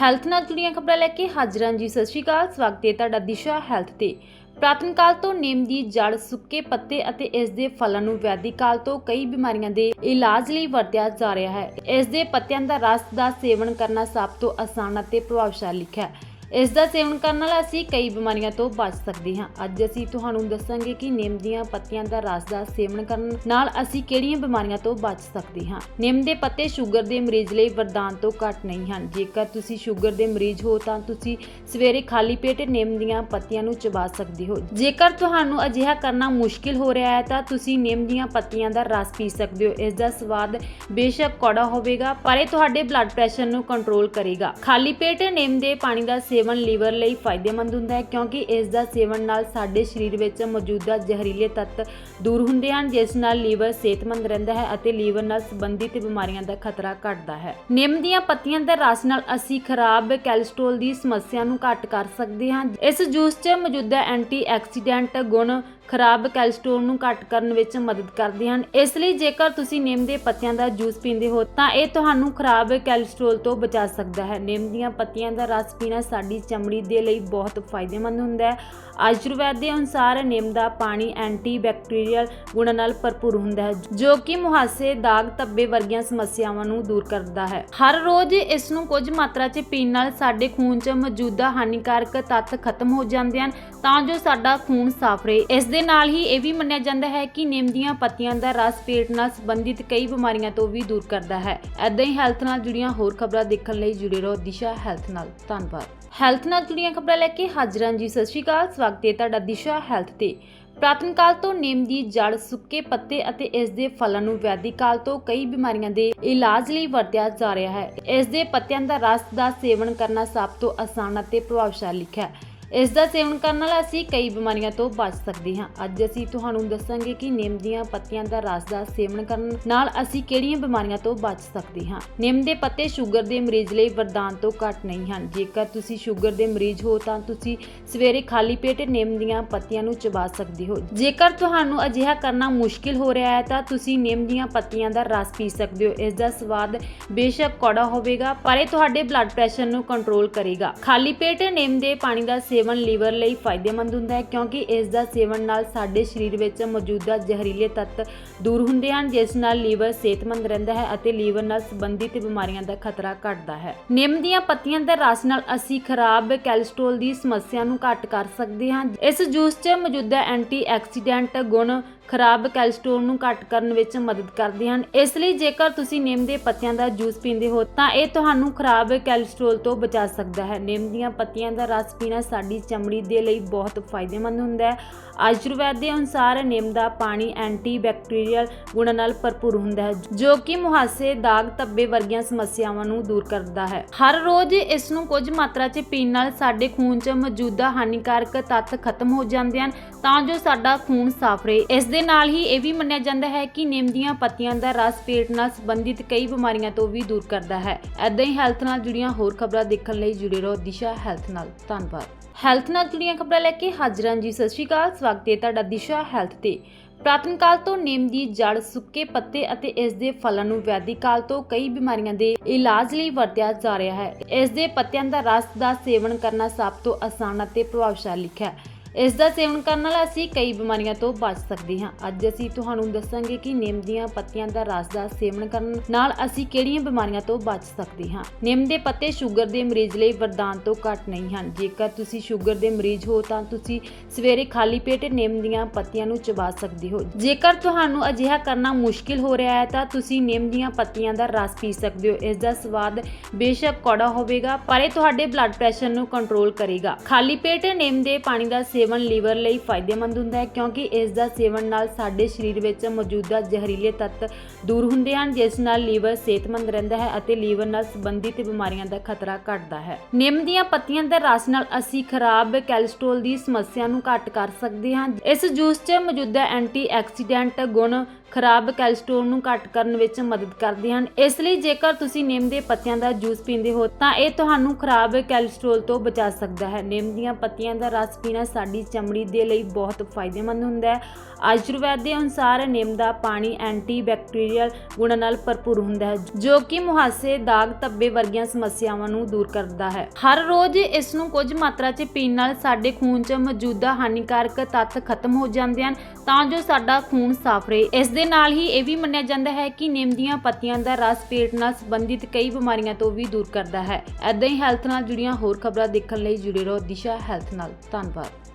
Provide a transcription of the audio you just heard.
Health ਨਾਲ ਜੁੜੀਆਂ ਖਬਰਾਂ ਲੈ ਕੇ ਹਾਜ਼ਰ ਹਾਂ ਜੀ, ਸਤਿ ਸ਼੍ਰੀ ਅਕਾਲ। ਸਵਾਗਤ ਹੈ ਤੁਹਾਡਾ ਦਿਸ਼ਾ ਹੈਲਥ ਤੇ। ਪ੍ਰਾਤਨ ਕਾਲ ਤੋਂ ਨਿੰਮ ਦੀ ਜੜ ਸੁੱਕੇ ਪੱਤੇ ਅਤੇ ਇਸ ਦੇ ਫਲਾਂ ਨੂੰ ਵੈਦਿਕ ਕਾਲ ਤੋਂ ਕਈ ਬਿਮਾਰੀਆਂ ਦੇ ਇਲਾਜ ਲਈ ਵਰਤਿਆ ਜਾ ਰਿਹਾ ਹੈ। ਇਸ ਦੇ ਪੱਤਿਆਂ ਦਾ ਰਸ ਦਾ ਸੇਵਨ ਕਰਨਾ ਸਭ ਤੋਂ ਆਸਾਨ ਅਤੇ ਪ੍ਰਭਾਵਸ਼ਾਲੀ ਹੈ। ਇਸ ਦਾ ਸੇਵਨ ਕਰਨ ਨਾਲ ਅਸੀਂ ਕਈ ਬਿਮਾਰੀਆਂ ਤੋਂ ਬਚ ਸਕਦੇ ਹਾਂ। ਅੱਜ ਅਸੀਂ ਤੁਹਾਨੂੰ ਦੱਸਾਂਗੇ ਕਿ ਨਿੰਮ ਦੀਆਂ ਪੱਤੀਆਂ ਦਾ ਰਸ ਦਾ ਸੇਵਨ ਕਰਨ ਨਾਲ ਅਸੀਂ ਕਿਹੜੀਆਂ ਬਿਮਾਰੀਆਂ ਤੋਂ ਬਚ ਸਕਦੇ ਹਾਂ। ਨਿੰਮ ਦੇ ਪੱਤੇ ਸ਼ੂਗਰ ਦੇ ਮਰੀਜ਼ ਲਈ ਵਰਦਾਨ ਤੋਂ ਘੱਟ ਨਹੀਂ ਹਨ। ਜੇਕਰ ਤੁਸੀਂ ਸ਼ੂਗਰ ਦੇ ਮਰੀਜ਼ ਹੋ ਤਾਂ ਤੁਸੀਂ ਸਵੇਰੇ ਖਾਲੀ ਪੇਟ ਨਿੰਮ ਦੀਆਂ ਪੱਤੀਆਂ ਨੂੰ ਚਬਾ ਸਕਦੇ ਹੋ। ਜੇਕਰ ਤੁਹਾਨੂੰ ਅਜਿਹਾ ਕਰਨਾ ਮੁਸ਼ਕਿਲ ਹੋ ਰਿਹਾ ਹੈ ਤਾਂ ਤੁਸੀਂ ਨਿੰਮ ਦੀਆਂ ਪੱਤੀਆਂ ਦਾ ਰਸ ਪੀ ਸਕਦੇ ਹੋ। ਇਸ ਦਾ ਸਵਾਦ ਬੇਸ਼ੱਕ ਕੌੜਾ ਹੋਵੇਗਾ, ਪਰ ਇਹ ਤੁਹਾਡੇ ਬਲੱਡ ਪ੍ਰੈਸ਼ਰ ਨੂੰ ਕੰਟਰੋਲ ਕਰੇਗਾ। ਖਾਲੀ ਪੇਟ ਨਿੰਮ ਦੇ ਪਾਣੀ ਦਾ ਸੇਵਨ ਲੀਵਰ ਲਈ ਫਾਇਦੇਮੰਦ ਹੁੰਦਾ ਹੈ ਕਿਉਂਕਿ ਇਸ ਦਾ ਸੇਵਨ ਨਾਲ ਸਾਡੇ ਸਰੀਰ ਵਿੱਚ ਮੌਜੂਦਾ ਜ਼ਹਿਰੀਲੇ ਤੱਤ ਦੂਰ ਹੁੰਦੇ ਹਨ, ਜਿਸ ਨਾਲ ਲੀਵਰ ਸਿਹਤਮੰਦ ਰਹਿੰਦਾ ਹੈ ਅਤੇ ਲੀਵਰ ਨਾਲ ਸੰਬੰਧਿਤ ਬਿਮਾਰੀਆਂ ਦਾ ਖਤਰਾ ਘਟਦਾ ਹੈ। ਨਿੰਮ ਦੀਆਂ ਪੱਤੀਆਂ ਦਾ ਰਸ ਨਾਲ ਅਸੀਂ ਖਰਾਬ ਕੋਲੇਸਟ੍ਰੋਲ ਦੀ ਸਮੱਸਿਆ ਨੂੰ ਘੱਟ ਕਰ ਸਕਦੇ ਹਾਂ। ਇਸ ਜੂਸ 'ਚ ਮੌਜੂਦਾ ਐਂਟੀਆਕਸੀਡੈਂਟ ਗੁਣ ਖਰਾਬ ਕੋਲੇਸਟ੍ਰੋਲ ਨੂੰ ਘੱਟ ਕਰਨ ਵਿੱਚ ਮਦਦ ਕਰਦੇ ਹਨ। ਇਸ ਲਈ ਜੇਕਰ ਤੁਸੀਂ ਨਿੰਮ ਦੇ ਪੱਤਿਆਂ ਦਾ ਜੂਸ ਪੀਂਦੇ ਹੋ, ਤਾਂ ਇਹ ਤੁਹਾਨੂੰ ਖਰਾਬ ਕੋਲੇਸਟ੍ਰੋਲ ਤੋਂ ਬਚਾ ਸਕਦਾ ਹੈ। ਨਿੰਮ ਦੀਆਂ ਪੱਤੀਆਂ ਦਾ ਰਸ ਪੀਣਾ ਸਾਡੀ ਚਮੜੀ ਦੇ ਲਈ ਬਹੁਤ ਫਾਇਦੇਮੰਦ ਹੁੰਦਾ ਹੈ। ਆਯੁਰਵੈਦ ਦੇ ਅਨੁਸਾਰ ਨਿੰਮ ਦਾ ਪਾਣੀ ਐਂਟੀਬੈਕਟੀਰੀਅਲ ਗੁਣਾਂ ਨਾਲ ਭਰਪੂਰ ਹੁੰਦਾ ਹੈ, ਜੋ ਕਿ ਮੁਹਾਸੇ, ਦਾਗ, ਧੱਬੇ ਵਰਗੀਆਂ ਸਮੱਸਿਆਵਾਂ ਨੂੰ ਦੂਰ ਕਰਦਾ ਹੈ। ਹਰ ਰੋਜ਼ ਇਸ ਨੂੰ ਕੁਝ ਮਾਤਰਾ 'ਚ ਪੀਣ ਨਾਲ ਸਾਡੇ ਖੂਨ 'ਚ ਮੌਜੂਦਾ ਹਾਨੀਕਾਰਕ ਤੱਤ ਖਤਮ ਹੋ ਜਾਂਦੇ ਹਨ, ਤਾਂ ਜੋ ਸਾਡਾ ਖੂਨ ਸਾਫ਼ ਰਹੇ। ਇਸ ਦੇ ਨਾਲ ਹੀ ਇਹ ਵੀ ਮੰਨਿਆ ਜਾਂਦਾ ਹੈ ਕਿ ਨਿੰਮ ਦੀਆਂ ਪੱਤੀਆਂ ਦਾ ਰਸ ਪੇਟ ਨਾਲ ਸੰਬੰਧਿਤ ਕਈ ਬਿਮਾਰੀਆਂ ਤੋਂ ਵੀ ਦੂਰ ਕਰਦਾ ਹੈ। ਐਦਾਂ ਹੀ ਹੈਲਥ ਨਾਲ ਜੁੜੀਆਂ ਹੋਰ ਖਬਰਾਂ ਦੇਖਣ ਲਈ ਜੁੜੇ ਰਹੋ ਦਿਸ਼ਾ ਹੈਲਥ ਨਾਲ। ਧੰਨਵਾਦ। ਹੈਲਥ ਨਾਲ ਜੁੜੀਆਂ ਖਬਰਾਂ ਲੈ ਕੇ ਹਾਜ਼ਰ ਹਾਂ ਜੀ, ਸਤਿ ਸ਼੍ਰੀ ਅਕਾਲ। ਸਵਾਗਤ ਹੈ ਤੁਹਾਡਾ ਦਿਸ਼ਾ ਹੈਲਥ ਤੇ। ਪ੍ਰਾਤਨ ਕਾਲ ਤੋਂ ਨਿੰਮ ਦੀ ਜੜ ਸੁੱਕੇ ਪੱਤੇ ਅਤੇ ਇਸ ਦੇ ਫਲਾਂ ਨੂੰ ਵੈਦਿਕ ਕਾਲ ਤੋਂ ਕਈ ਬਿਮਾਰੀਆਂ ਦੇ ਇਲਾਜ ਲਈ ਵਰਤਿਆ ਜਾ ਰਿਹਾ ਹੈ। ਇਸ ਦੇ ਪੱਤਿਆਂ ਦਾ ਰਸ ਦਾ ਸੇਵਨ ਕਰਨਾ ਸਭ ਤੋਂ ਆਸਾਨ ਅਤੇ ਪ੍ਰਭਾਵਸ਼ਾਲੀ ਹੈ। ਇਸ ਦਾ ਸੇਵਨ ਕਰਨ ਨਾਲ ਅਸੀਂ ਕਈ ਬਿਮਾਰੀਆਂ ਤੋਂ ਬਚ ਸਕਦੇ ਹਾਂ। ਅੱਜ ਅਸੀਂ ਤੁਹਾਨੂੰ ਦੱਸਾਂਗੇ ਕਿ ਨਿੰਮ ਦੀਆਂ ਪੱਤੀਆਂ ਦਾ ਰਸ ਦਾ ਸੇਵਨ ਕਰਨ ਨਾਲ ਅਸੀਂ ਕਿਹੜੀਆਂ ਬਿਮਾਰੀਆਂ ਤੋਂ ਬਚ ਸਕਦੇ ਹਾਂ। ਨਿੰਮ ਦੇ ਪੱਤੇ ਸ਼ੂਗਰ ਦੇ ਮਰੀਜ਼ ਲਈ ਵਰਦਾਨ ਤੋਂ ਘੱਟ ਨਹੀਂ ਹਨ। ਜੇਕਰ ਤੁਸੀਂ ਸ਼ੂਗਰ ਦੇ ਮਰੀਜ਼ ਹੋ ਤਾਂ ਤੁਸੀਂ ਸਵੇਰੇ ਖਾਲੀ ਪੇਟ ਨਿੰਮ ਦੀਆਂ ਪੱਤੀਆਂ ਨੂੰ ਚਬਾ ਸਕਦੇ ਹੋ। ਜੇਕਰ ਤੁਹਾਨੂੰ ਅਜਿਹਾ ਕਰਨਾ ਮੁਸ਼ਕਿਲ ਹੋ ਰਿਹਾ ਹੈ ਤਾਂ ਤੁਸੀਂ ਨਿੰਮ ਦੀਆਂ ਪੱਤੀਆਂ ਦਾ ਰਸ ਪੀ ਸਕਦੇ ਹੋ। ਇਸ ਦਾ ਸਵਾਦ ਬੇਸ਼ੱਕ ਕੌੜਾ ਹੋਵੇਗਾ, ਪਰ ਇਹ ਤੁਹਾਡੇ ਬਲੱਡ ਪ੍ਰੈਸ਼ਰ ਨੂੰ ਕੰਟਰੋਲ ਕਰੇਗਾ। ਖਾਲੀ ਪੇਟ ਨਿੰਮ ਦੇ ਪਾਣੀ ਦਾ ਸੇਵਨ ਲੀਵਰ ਲਈ ਫਾਇਦੇਮੰਦ ਹੁੰਦਾ ਹੈ ਕਿਉਂਕਿ ਇਸ ਦਾ ਸੇਵਨ ਨਾਲ ਸਾਡੇ ਸਰੀਰ ਵਿੱਚ ਮੌਜੂਦਾ ਜ਼ਹਿਰੀਲੇ ਤੱਤ ਦੂਰ ਹੁੰਦੇ ਹਨ, ਜਿਸ ਨਾਲ ਲੀਵਰ ਸਿਹਤਮੰਦ ਰਹਿੰਦਾ ਹੈ ਅਤੇ ਲੀਵਰ ਨਾਲ ਸੰਬੰਧਿਤ ਬਿਮਾਰੀਆਂ ਦਾ ਖਤਰਾ ਘਟਦਾ ਹੈ। ਨਿੰਮ ਦੀਆਂ ਪੱਤੀਆਂ ਦਾ ਰਸ ਨਾਲ ਅਸੀਂ ਖਰਾਬ ਕੋਲੇਸਟ੍ਰੋਲ ਦੀ ਸਮੱਸਿਆ ਨੂੰ ਘੱਟ ਕਰ ਸਕਦੇ ਹਾਂ। ਇਸ ਜੂਸ 'ਚ ਮੌਜੂਦਾ ਐਂਟੀਆਕਸੀਡੈਂਟ ਗੁਣ ਖਰਾਬ ਕੋਲੇਸਟ੍ਰੋਲ ਨੂੰ ਘੱਟ ਕਰਨ ਵਿੱਚ ਮਦਦ ਕਰਦੇ ਹਨ। ਇਸ ਲਈ ਜੇਕਰ ਤੁਸੀਂ ਨਿੰਮ ਦੇ ਪੱਤਿਆਂ ਦਾ ਜੂਸ ਪੀਂਦੇ ਹੋ, ਤਾਂ ਇਹ ਤੁਹਾਨੂੰ ਖਰਾਬ ਕੋਲੇਸਟ੍ਰੋਲ ਤੋਂ ਬਚਾ ਸਕਦਾ ਹੈ। ਨਿੰਮ ਦੀਆਂ ਪੱਤੀਆਂ ਦਾ ਰਸ ਪੀਣਾ ਸਾਡੀ ਚਮੜੀ ਦੇ ਲਈ ਬਹੁਤ ਫਾਇਦੇਮੰਦ ਹੁੰਦਾ ਹੈ। ਆਯੁਰਵੈਦ ਦੇ ਅਨੁਸਾਰ ਨਿੰਮ ਦਾ ਪਾਣੀ ਐਂਟੀਬੈਕਟੀਰੀਅਲ ਗੁਣਾਂ ਨਾਲ ਭਰਪੂਰ ਹੁੰਦਾ ਹੈ, ਜੋ ਕਿ ਮੁਹਾਸੇ, ਦਾਗ, ਧੱਬੇ ਵਰਗੀਆਂ ਸਮੱਸਿਆਵਾਂ ਨੂੰ ਦੂਰ ਕਰਦਾ ਹੈ। ਹਰ ਰੋਜ਼ ਇਸ ਨੂੰ ਕੁਝ ਮਾਤਰਾ 'ਚ ਪੀਣ ਨਾਲ ਸਾਡੇ ਖੂਨ 'ਚ ਮੌਜੂਦਾ ਹਾਨੀਕਾਰਕ ਤੱਤ ਖਤਮ ਹੋ ਜਾਂਦੇ ਹਨ, ਤਾਂ ਜੋ ਸਾਡਾ ਖੂਨ ਸਾਫ਼ ਰਹੇ। ਇਸ ਦੇ ਨਾਲ ਹੀ ਇਹ ਵੀ ਮੰਨਿਆ ਜਾਂਦਾ ਹੈ ਕਿ ਨਿੰਮ ਦੀਆਂ ਪੱਤੀਆਂ ਦਾ ਰਸ ਪੇਟ ਨਾਲ ਸੰਬੰਧਿਤ ਕਈ ਬਿਮਾਰੀਆਂ ਤੋਂ ਵੀ ਦੂਰ ਕਰਦਾ ਹੈ। ਐਦਾਂ ਹੀ ਹੈਲਥ ਨਾਲ ਜੁੜੀਆਂ ਹੋਰ ਖਬਰਾਂ ਦੇਖਣ ਲਈ ਜੁੜੇ ਰਹੋ ਦਿਸ਼ਾ ਹੈਲਥ ਨਾਲ। ਧੰਨਵਾਦ। ਹੈਲਥ ਨਾਲ ਜੁੜੀਆਂ ਖਬਰਾਂ ਲੈ ਕੇ ਹਾਜ਼ਰ ਜੀ, ਸਤਿ ਸ਼੍ਰੀ ਅਕਾਲ। ਸਵਾਗਤ ਹੈ ਤੁਹਾਡਾ ਦਿਸ਼ਾ ਹੈਲਥ ਤੇ। ਪ੍ਰਾਤਨ ਕਾਲ ਤੋਂ ਨਿੰਮ ਦੀ ਜੜ ਸੁੱਕੇ ਪੱਤੇ ਅਤੇ ਇਸ ਦੇ ਫਲਾਂ ਨੂੰ ਵੈਦਿਕ ਕਾਲ ਤੋਂ ਕਈ ਬਿਮਾਰੀਆਂ ਦੇ ਇਲਾਜ ਲਈ ਵਰਤਿਆ ਜਾ ਰਿਹਾ ਹੈ। ਇਸ ਦੇ ਪੱਤਿਆਂ ਦਾ ਰਸ ਦਾ ਸੇਵਨ ਕਰਨਾ ਸਭ ਤੋਂ ਆਸਾਨ ਅਤੇ ਪ੍ਰਭਾਵਸ਼ਾਲੀ ਹੈ। ਇਸ ਦਾ ਸੇਵਨ ਕਰਨ ਨਾਲ ਅਸੀਂ ਕਈ ਬਿਮਾਰੀਆਂ ਤੋਂ ਬਚ ਸਕਦੇ ਹਾਂ। ਅੱਜ ਅਸੀਂ ਤੁਹਾਨੂੰ ਦੱਸਾਂਗੇ ਕਿ ਨਿੰਮ ਦੀਆਂ ਪੱਤੀਆਂ ਦਾ ਰਸ ਦਾ ਸੇਵਨ ਕਰਨ ਨਾਲ ਅਸੀਂ ਕਿਹੜੀਆਂ ਬਿਮਾਰੀਆਂ ਤੋਂ ਬਚ ਸਕਦੇ ਹਾਂ। ਨਿੰਮ ਦੇ ਪੱਤੇ ਸ਼ੂਗਰ ਦੇ ਮਰੀਜ਼ ਲਈ ਵਰਦਾਨ ਤੋਂ ਘੱਟ ਨਹੀਂ ਹਨ। ਜੇਕਰ ਤੁਸੀਂ ਸ਼ੂਗਰ ਦੇ ਮਰੀਜ਼ ਹੋ ਤਾਂ ਤੁਸੀਂ ਸਵੇਰੇ ਖਾਲੀ ਪੇਟ ਨਿੰਮ ਦੀਆਂ ਪੱਤੀਆਂ ਨੂੰ ਚਬਾ ਸਕਦੇ ਹੋ। ਜੇਕਰ ਤੁਹਾਨੂੰ ਅਜਿਹਾ ਕਰਨਾ ਮੁਸ਼ਕਿਲ ਹੋ ਰਿਹਾ ਹੈ ਤਾਂ ਤੁਸੀਂ ਨਿੰਮ ਦੀਆਂ ਪੱਤੀਆਂ ਦਾ ਰਸ ਪੀ ਸਕਦੇ ਹੋ। ਇਸ ਦਾ ਸਵਾਦ ਬੇਸ਼ੱਕ ਕੌੜਾ ਹੋਵੇਗਾ, ਪਰ ਇਹ ਤੁਹਾਡੇ ਬਲੱਡ ਪ੍ਰੈਸ਼ਰ ਨੂੰ ਕੰਟਰੋਲ ਕਰੇਗਾ। ਖਾਲੀ ਪੇਟ ਨਿੰਮ ਦੇ ਪਾਣੀ ਦਾ ਸੇਵਨ ਲੀਵਰ ਲਈ ਫਾਇਦੇਮੰਦ ਹੁੰਦਾ ਹੈ ਕਿਉਂਕਿ ਇਸ ਦਾ ਸੇਵਨ ਨਾਲ ਸਾਡੇ ਸਰੀਰ ਵਿੱਚ ਮੌਜੂਦਾ ਜ਼ਹਿਰੀਲੇ ਤੱਤ ਦੂਰ ਹੁੰਦੇ ਹਨ, ਜਿਸ ਨਾਲ ਲੀਵਰ ਸਿਹਤਮੰਦ ਰਹਿੰਦਾ ਹੈ ਅਤੇ ਲੀਵਰ ਨਾਲ ਸੰਬੰਧਿਤ ਬਿਮਾਰੀਆਂ ਦਾ ਖਤਰਾ ਘਟਦਾ ਹੈ। ਨਿੰਮ ਦੀਆਂ ਪੱਤੀਆਂ ਦਾ ਰਸ ਨਾਲ ਅਸੀਂ ਖਰਾਬ ਕੋਲੇਸਟ੍ਰੋਲ ਦੀ ਸਮੱਸਿਆ ਨੂੰ ਘੱਟ ਕਰ ਸਕਦੇ ਹਾਂ। ਇਸ ਜੂਸ 'ਚ ਮੌਜੂਦਾ ਐਂਟੀ ਐਕਸੀਡੈਂਟ ਗੁਣ ਖਰਾਬ ਕੋਲੇਸਟ੍ਰੋਲ ਨੂੰ ਘੱਟ ਕਰਨ ਵਿੱਚ ਮਦਦ ਕਰਦੇ ਹਨ। ਇਸ ਲਈ ਜੇਕਰ ਤੁਸੀਂ ਨਿੰਮ ਦੇ ਪੱਤਿਆਂ ਦਾ ਜੂਸ ਪੀਂਦੇ ਹੋ, ਤਾਂ ਇਹ ਤੁਹਾਨੂੰ ਖਰਾਬ ਕੋਲੇਸਟ੍ਰੋਲ ਤੋਂ ਬਚਾ ਸਕਦਾ ਹੈ। ਨਿੰਮ ਦੀਆਂ ਪੱਤੀਆਂ ਦਾ ਰਸ ਪੀਣਾ ਸਾਡੀ ਚਮੜੀ ਦੇ ਲਈ ਬਹੁਤ ਫਾਇਦੇਮੰਦ ਹੁੰਦਾ ਹੈ। ਆਯੁਰਵੈਦ ਦੇ ਅਨੁਸਾਰ ਨਿੰਮ ਦਾ ਪਾਣੀ ਐਂਟੀ ਬੈਕਟੀਰੀਅਲ ਗੁਣਾਂ ਨਾਲ ਭਰਪੂਰ ਹੁੰਦਾ ਹੈ, ਜੋ ਕਿ ਮੁਹਾਸੇ, ਦਾਗ, ਧੱਬੇ ਵਰਗੀਆਂ ਸਮੱਸਿਆਵਾਂ ਨੂੰ ਦੂਰ ਕਰਦਾ ਹੈ। ਹਰ ਰੋਜ਼ ਇਸ ਨੂੰ ਕੁਝ ਮਾਤਰਾ 'ਚ ਪੀਣ ਨਾਲ ਸਾਡੇ ਖੂਨ 'ਚ ਮੌਜੂਦਾ ਹਾਨੀਕਾਰਕ ਤੱਤ ਖਤਮ ਹੋ ਜਾਂਦੇ ਹਨ, ਤਾਂ ਜੋ ਸਾਡਾ ਖੂਨ ਸਾਫ਼ ਰਹੇ। ਇਸ ਦੇ ਨਾਲ ਹੀ ਇਹ ਵੀ ਮੰਨਿਆ ਜਾਂਦਾ ਹੈ ਕਿ ਨਿੰਮ ਦੀਆਂ ਪੱਤੀਆਂ ਦਾ ਰਸ ਪੇਟ ਨਾਲ ਸੰਬੰਧਿਤ ਕਈ ਬਿਮਾਰੀਆਂ ਤੋਂ ਵੀ ਦੂਰ ਕਰਦਾ ਹੈ। ਐਦਾਂ ਹੀ ਹੈਲਥ ਨਾਲ ਜੁੜੀਆਂ ਹੋਰ ਖਬਰਾਂ ਦੇਖਣ ਲਈ ਜੁੜੇ ਰਹੋ ਦਿਸ਼ਾ ਹੈਲਥ ਨਾਲ। ਧੰਨਵਾਦ।